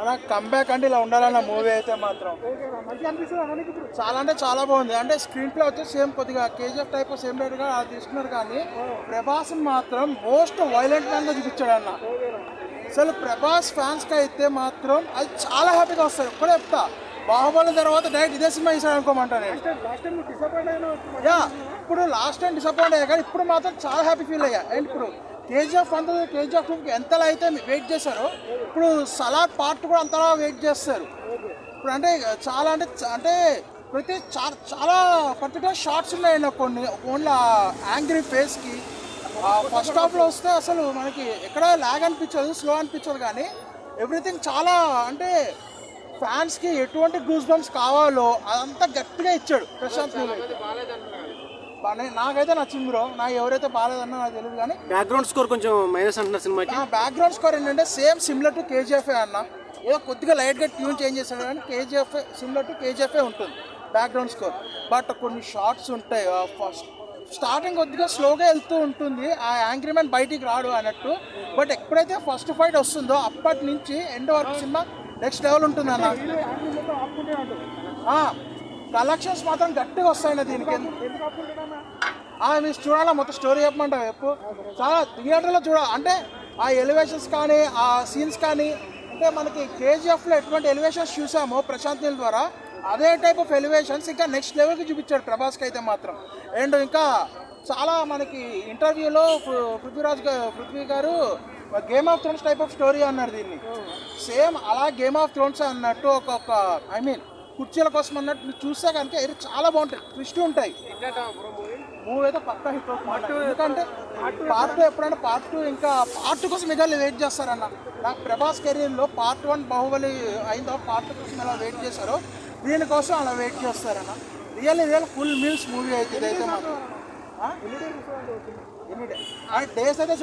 అలా కంబ్యాక్ అంటే ఇలా ఉండాలన్న మూవీ అయితే మాత్రం. చాలా అంటే చాలా బాగుంది. అంటే స్క్రీన్ ప్లే వచ్చి సేమ్ కొద్దిగా కేజీఎఫ్ టైప్ సేమ్ రేట్గా తీసుకున్నారు కానీ ప్రభాస్ మాత్రం మోస్ట్ వైలెంట్ మ్యాన్గా చూపించాడు అన్న. అసలు ప్రభాస్ ఫ్యాన్స్కి అయితే మాత్రం అది చాలా హ్యాపీగా వస్తాయి ఇప్పుడే చెప్తా. బాహుబలి తర్వాత డైరెక్ట్ ఇదే సినిమా తీసాడు అనుకోమంటా నేను. యా ఇప్పుడు లాస్ట్ టైం డిసప్పాయింట్ అయ్యా కానీ ఇప్పుడు మాత్రం చాలా హ్యాపీ ఫీల్ అయ్యా. అండ్ ఇప్పుడు? కేజీఎఫ్ అంత కేజీఎఫ్ టూకి ఎంతలా అయితే వెయిట్ చేశారో ఇప్పుడు సలాడ్ పార్ట్ కూడా అంతలా వెయిట్ చేస్తారు. ఇప్పుడు అంటే చాలా అంటే అంటే ప్రతి చాలా చాలా పర్టికులర్ షార్ట్స్ ఉన్నాయండి కొన్ని. ఓన్లీ యాంగ్రీ ఫేస్కి. ఫస్ట్ హాఫ్లో వస్తే అసలు మనకి ఎక్కడ లాగ్ అనిపించదు స్లో అనిపించదు కానీ ఎవ్రీథింగ్ చాలా అంటే ఫ్యాన్స్కి ఎటువంటి గూస్ బంప్స్ కావాలో అదంతా గట్టిగా ఇచ్చాడు ప్రశాంత్ నాకైతే నచ్చింది బ్రో. నాకు ఎవరైతే బాగాలేదన్నా నాకు తెలియదు కానీ బ్యాక్గ్రౌండ్ స్కోర్ కొంచెం మైనస్ అంటున్నారు సినిమాకి. నా బ్యాక్గ్రౌండ్ స్కోర్ ఏంటంటే సేమ్ సిమిలర్ టు కేజీఎఫ్ అన్న. ఏదో కొద్దిగా లైట్గా ట్యూన్ చేంజ్ చేశాడు కానీ కేజీఎఫ్ సిమిలర్ టు కేజీఎఫ్ ఉంటుంది బ్యాక్గ్రౌండ్ స్కోర్ బట్ కొన్ని షార్ట్స్ ఉంటాయి ఫస్ట్ స్టార్టింగ్ కొద్దిగా స్లోగా వెళ్తూ ఉంటుంది. ఆ యాంగ్రీ మ్యాన్ బయటికి రాడు అన్నట్టు. బట్ ఎప్పుడైతే ఫస్ట్ ఫైట్ వస్తుందో అప్పటి నుంచి ఎండ్ వరకు సినిమా నెక్స్ట్ లెవెల్ ఉంటుంది అన్న. కలెక్షన్స్ మాత్రం గట్టిగా వస్తాయండి దీనికి. ఆ మీరు చూడాలా? మొత్తం స్టోరీ చెప్పమంటావు? చెప్పు. చాలా థియేటర్లో చూడ అంటే ఆ ఎలివేషన్స్ కానీ ఆ సీన్స్ కానీ అంటే మనకి కేజీఎఫ్లో ఎటువంటి ఎలివేషన్స్ చూసామో ప్రశాంత్ నీల్ ద్వారా అదే టైప్ ఆఫ్ ఎలివేషన్స్ ఇంకా నెక్స్ట్ లెవెల్కి చూపించాడు ప్రభాస్కి అయితే మాత్రం. అండ్ ఇంకా చాలా మనకి ఇంటర్వ్యూలో పృథ్వీరాజ్ పృథ్వీ గారు game of thrones type of story అన్నారు దీన్ని. సేమ్ అలా గేమ్ ఆఫ్ థ్రోన్స్ అన్నట్టు ఒక ఐ మీన్ కుర్చీల కోసం అన్నట్టు మీరు చూస్తే కనుక ఇది చాలా బాగుంటాయి. ట్విస్ట్ ఉంటాయి. మూవీ అయితే పక్కా హిట్ అవుతుంది. ఎందుకంటే పార్ట్ టూ ఎప్పుడైనా పార్ట్ టూ ఇంకా పార్ట్ టూ కోసం మిగతా వెయిట్ చేస్తారన్న. నాకు ప్రభాస్ కెరీర్లో పార్ట్ వన్ బాహుబలి అయిందో పార్ట్ టూ కోసం ఎలా వెయిట్ చేశారో దీనికోసం అలా వెయిట్ చేస్తారన్న. Real real full meals movie అయితే ఇదైతే ఎన్ని డేస్ అయితే